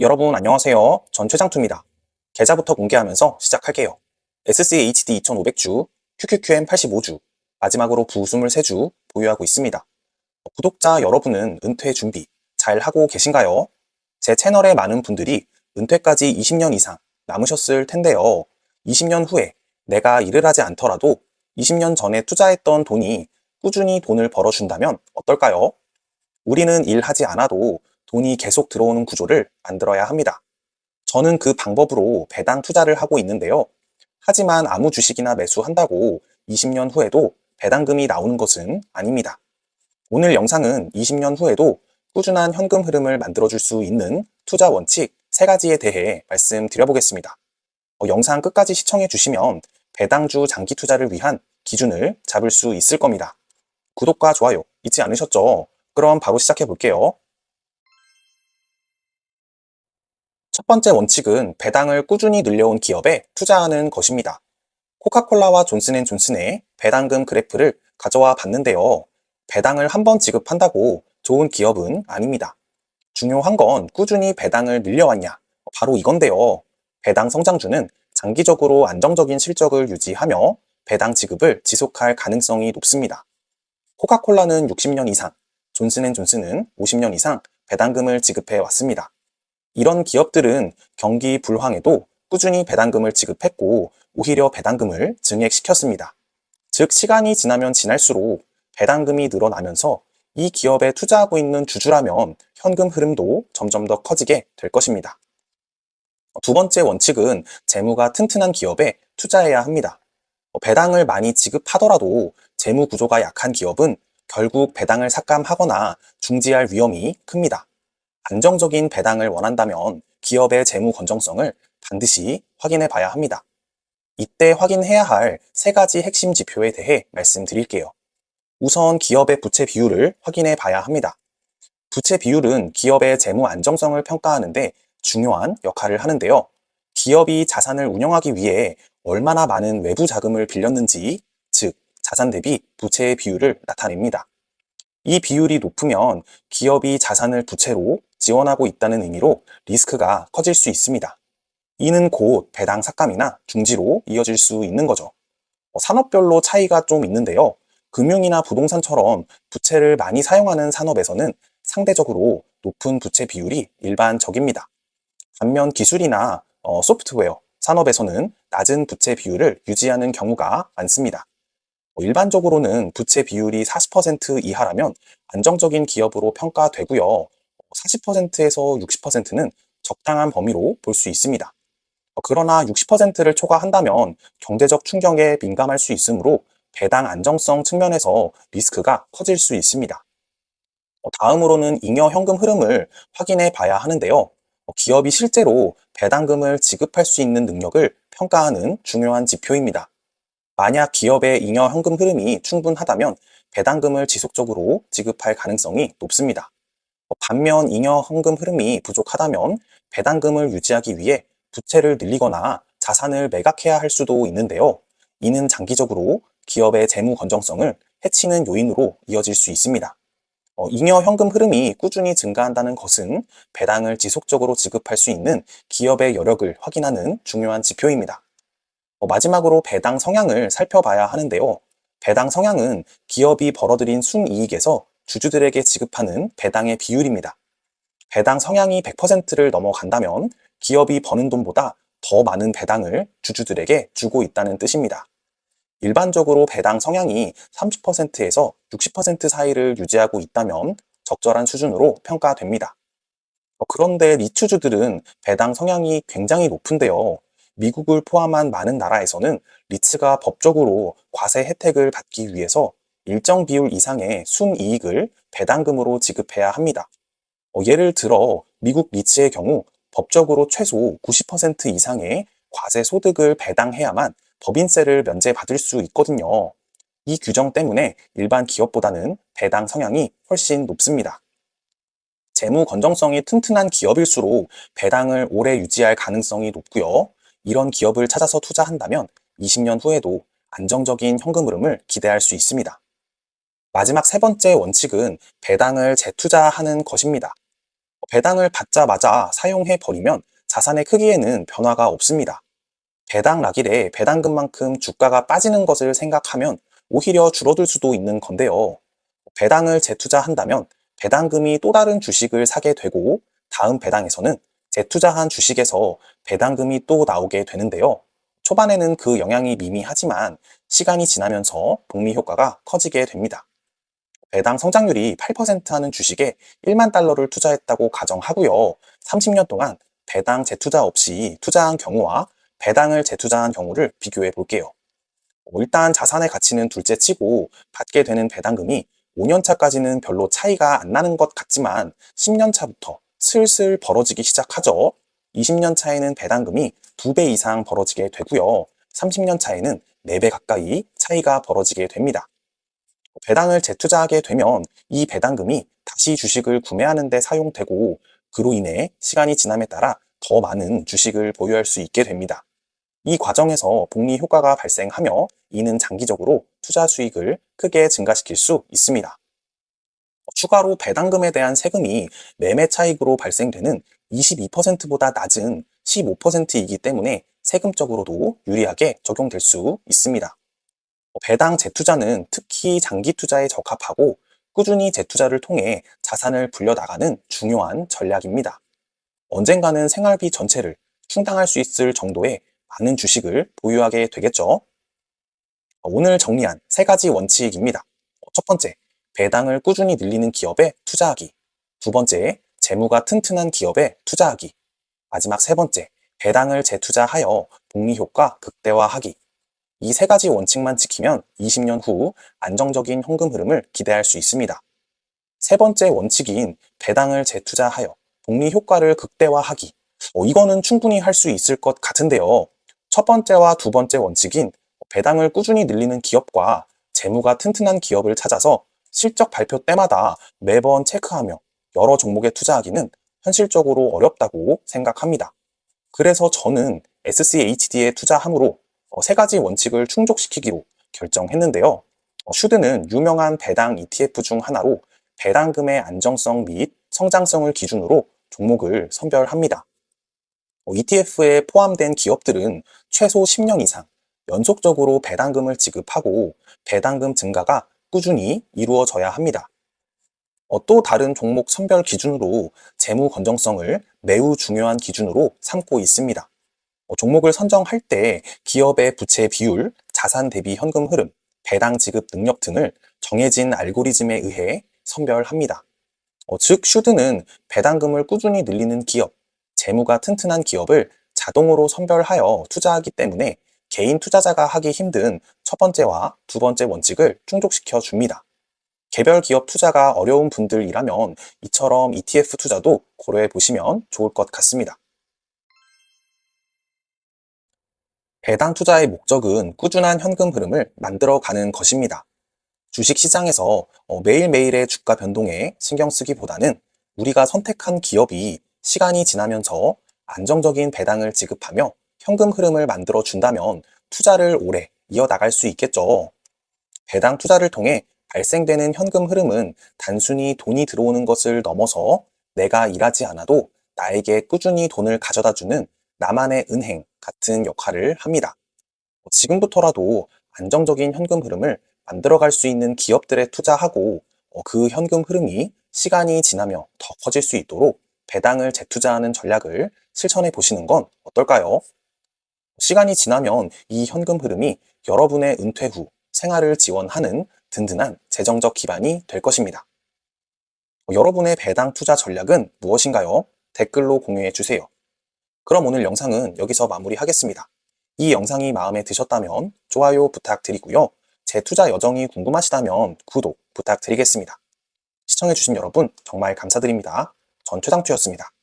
여러분 안녕하세요. 전 최장투입니다. 계좌부터 공개하면서 시작할게요. SCHD 2500주, QQQM 85주, 마지막으로 부수물 3주 보유하고 있습니다. 구독자 여러분은 은퇴 준비 잘 하고 계신가요? 제 채널에 많은 분들이 은퇴까지 20년 이상 남으셨을 텐데요. 20년 후에 내가 일을 하지 않더라도 20년 전에 투자했던 돈이 꾸준히 돈을 벌어준다면 어떨까요? 우리는 일하지 않아도 돈이 계속 들어오는 구조를 만들어야 합니다. 저는 그 방법으로 배당 투자를 하고 있는데요. 하지만 아무 주식이나 매수한다고 20년 후에도 배당금이 나오는 것은 아닙니다. 오늘 영상은 20년 후에도 꾸준한 현금 흐름을 만들어줄 수 있는 투자 원칙 3가지에 대해 말씀드려보겠습니다. 어, 영상 끝까지 시청해 주시면 배당주 장기 투자를 위한 기준을 잡을 수 있을 겁니다. 구독과 좋아요 잊지 않으셨죠? 그럼 바로 시작해 볼게요. 첫 번째 원칙은 배당을 꾸준히 늘려온 기업에 투자하는 것입니다. 코카콜라와 존슨앤존슨의 배당금 그래프를 가져와 봤는데요. 배당을 한 번 지급한다고 좋은 기업은 아닙니다. 중요한 건 꾸준히 배당을 늘려왔냐. 바로 이건데요. 배당 성장주는 장기적으로 안정적인 실적을 유지하며 배당 지급을 지속할 가능성이 높습니다. 코카콜라는 60년 이상, 존슨앤존슨은 50년 이상 배당금을 지급해 왔습니다. 이런 기업들은 경기 불황에도 꾸준히 배당금을 지급했고 오히려 배당금을 증액시켰습니다. 즉 시간이 지나면 지날수록 배당금이 늘어나면서 이 기업에 투자하고 있는 주주라면 현금 흐름도 점점 더 커지게 될 것입니다. 두 번째 원칙은 재무가 튼튼한 기업에 투자해야 합니다. 배당을 많이 지급하더라도 재무 구조가 약한 기업은 결국 배당을 삭감하거나 중지할 위험이 큽니다. 안정적인 배당을 원한다면 기업의 재무 건정성을 반드시 확인해 봐야 합니다. 이때 확인해야 할 세 가지 핵심 지표에 대해 말씀드릴게요. 우선 기업의 부채 비율을 확인해 봐야 합니다. 부채 비율은 기업의 재무 안정성을 평가하는데 중요한 역할을 하는데요. 기업이 자산을 운영하기 위해 얼마나 많은 외부 자금을 빌렸는지, 즉, 자산 대비 부채의 비율을 나타냅니다. 이 비율이 높으면 기업이 자산을 부채로 지원하고 있다는 의미로 리스크가 커질 수 있습니다. 이는 곧 배당 삭감이나 중지로 이어질 수 있는 거죠. 어, 산업별로 차이가 좀 있는데요. 금융이나 부동산처럼 부채를 많이 사용하는 산업에서는 상대적으로 높은 부채 비율이 일반적입니다. 반면 기술이나 어, 소프트웨어 산업에서는 낮은 부채 비율을 유지하는 경우가 많습니다. 어, 일반적으로는 부채 비율이 40% 이하라면 안정적인 기업으로 평가되고요. 40%에서 60%는 적당한 범위로 볼 수 있습니다. 어, 그러나 60%를 초과한다면 경제적 충격에 민감할 수 있으므로 배당 안정성 측면에서 리스크가 커질 수 있습니다. 어, 다음으로는 잉여 현금 흐름을 확인해 봐야 하는데요. 어, 기업이 실제로 배당금을 지급할 수 있는 능력을 평가하는 중요한 지표입니다. 만약 기업의 잉여 현금 흐름이 충분하다면 배당금을 지속적으로 지급할 가능성이 높습니다. 반면 잉여 현금 흐름이 부족하다면 배당금을 유지하기 위해 부채를 늘리거나 자산을 매각해야 할 수도 있는데요. 이는 장기적으로 기업의 재무 건정성을 해치는 요인으로 이어질 수 있습니다. 어, 잉여 현금 흐름이 꾸준히 증가한다는 것은 배당을 지속적으로 지급할 수 있는 기업의 여력을 확인하는 중요한 지표입니다. 어, 마지막으로 배당 성향을 살펴봐야 하는데요. 배당 성향은 기업이 벌어들인 순이익에서 주주들에게 지급하는 배당의 비율입니다. 배당 성향이 100%를 넘어간다면 기업이 버는 돈보다 더 많은 배당을 주주들에게 주고 있다는 뜻입니다. 일반적으로 배당 성향이 30%에서 60% 사이를 유지하고 있다면 적절한 수준으로 평가됩니다. 그런데 리츠주들은 배당 성향이 굉장히 높은데요. 미국을 포함한 많은 나라에서는 리츠가 법적으로 과세 혜택을 받기 위해서 일정 비율 이상의 순이익을 배당금으로 지급해야 합니다. 어, 예를 들어 미국 리츠의 경우 법적으로 최소 90% 이상의 과세 소득을 배당해야만 법인세를 면제받을 수 있거든요. 이 규정 때문에 일반 기업보다는 배당 성향이 훨씬 높습니다. 재무 건정성이 튼튼한 기업일수록 배당을 오래 유지할 가능성이 높고요. 이런 기업을 찾아서 투자한다면 20년 후에도 안정적인 현금 흐름을 기대할 수 있습니다. 마지막 세 번째 원칙은 배당을 재투자하는 것입니다. 배당을 받자마자 사용해 버리면 자산의 크기에는 변화가 없습니다. 배당 락일에 배당금만큼 주가가 빠지는 것을 생각하면 오히려 줄어들 수도 있는 건데요. 배당을 재투자한다면 배당금이 또 다른 주식을 사게 되고 다음 배당에서는 재투자한 주식에서 배당금이 또 나오게 되는데요. 초반에는 그 영향이 미미하지만 시간이 지나면서 복리 효과가 커지게 됩니다. 배당 성장률이 8% 하는 주식에 1만 달러를 투자했다고 가정하고요. 30년 동안 배당 재투자 없이 투자한 경우와 배당을 재투자한 경우를 비교해 볼게요. 어, 일단 자산의 가치는 둘째 치고 받게 되는 배당금이 5년 차까지는 별로 차이가 안 나는 것 같지만 10년 차부터 슬슬 벌어지기 시작하죠. 20년 차에는 배당금이 2배 이상 벌어지게 되고요. 30년 차에는 4배 가까이 차이가 벌어지게 됩니다. 배당을 재투자하게 되면 이 배당금이 다시 주식을 구매하는 데 사용되고 그로 인해 시간이 지남에 따라 더 많은 주식을 보유할 수 있게 됩니다. 이 과정에서 복리 효과가 발생하며 이는 장기적으로 투자 수익을 크게 증가시킬 수 있습니다. 추가로 배당금에 대한 세금이 매매 차익으로 발생되는 22%보다 낮은 15%이기 때문에 세금적으로도 유리하게 적용될 수 있습니다. 배당 재투자는 특히 장기 투자에 적합하고 꾸준히 재투자를 통해 자산을 불려나가는 중요한 전략입니다. 언젠가는 생활비 전체를 충당할 수 있을 정도의 많은 주식을 보유하게 되겠죠. 오늘 정리한 세 가지 원칙입니다. 첫 번째, 배당을 꾸준히 늘리는 기업에 투자하기. 두 번째, 재무가 튼튼한 기업에 투자하기. 마지막 세 번째, 배당을 재투자하여 복리 효과 극대화하기. 이 세 가지 원칙만 지키면 20년 후 안정적인 현금 흐름을 기대할 수 있습니다. 세 번째 원칙인 배당을 재투자하여 복리 효과를 극대화하기. 어, 이거는 충분히 할 수 있을 것 같은데요. 첫 번째와 두 번째 원칙인 배당을 꾸준히 늘리는 기업과 재무가 튼튼한 기업을 찾아서 실적 발표 때마다 매번 체크하며 여러 종목에 투자하기는 현실적으로 어렵다고 생각합니다. 그래서 저는 SCHD에 투자함으로 어, 세 가지 원칙을 충족시키기로 결정했는데요. 어, 슈드는 유명한 배당 ETF 중 하나로 배당금의 안정성 및 성장성을 기준으로 종목을 선별합니다. ETF에 포함된 기업들은 최소 10년 이상 연속적으로 배당금을 지급하고 배당금 증가가 꾸준히 이루어져야 합니다. 어, 또 다른 종목 선별 기준으로 재무 건정성을 매우 중요한 기준으로 삼고 있습니다. 어, 종목을 선정할 때 기업의 부채 비율, 자산 대비 현금 흐름, 배당 지급 능력 등을 정해진 알고리즘에 의해 선별합니다. 어, 즉, 슈드는 배당금을 꾸준히 늘리는 기업, 재무가 튼튼한 기업을 자동으로 선별하여 투자하기 때문에 개인 투자자가 하기 힘든 첫 번째와 두 번째 원칙을 충족시켜 줍니다. 개별 기업 투자가 어려운 분들이라면 이처럼 ETF 투자도 고려해 보시면 좋을 것 같습니다. 배당 투자의 목적은 꾸준한 현금 흐름을 만들어가는 것입니다. 주식 시장에서 어, 매일매일의 주가 변동에 신경 쓰기보다는 우리가 선택한 기업이 시간이 지나면서 안정적인 배당을 지급하며 현금 흐름을 만들어 준다면 투자를 오래 이어나갈 수 있겠죠. 배당 투자를 통해 발생되는 현금 흐름은 단순히 돈이 들어오는 것을 넘어서 내가 일하지 않아도 나에게 꾸준히 돈을 가져다 주는 나만의 은행 같은 역할을 합니다. 지금부터라도 안정적인 현금 흐름을 만들어갈 수 있는 기업들에 투자하고 어, 그 현금 흐름이 시간이 지나며 더 커질 수 있도록 배당을 재투자하는 전략을 실천해 보시는 건 어떨까요? 시간이 지나면 이 현금 흐름이 여러분의 은퇴 후 생활을 지원하는 든든한 재정적 기반이 될 것입니다. 여러분의 배당 투자 전략은 무엇인가요? 댓글로 공유해 주세요. 그럼 오늘 영상은 여기서 마무리하겠습니다. 이 영상이 마음에 드셨다면 좋아요 부탁드리고요. 제 투자 여정이 궁금하시다면 구독 부탁드리겠습니다. 시청해주신 여러분 정말 감사드립니다. 전 최상투였습니다.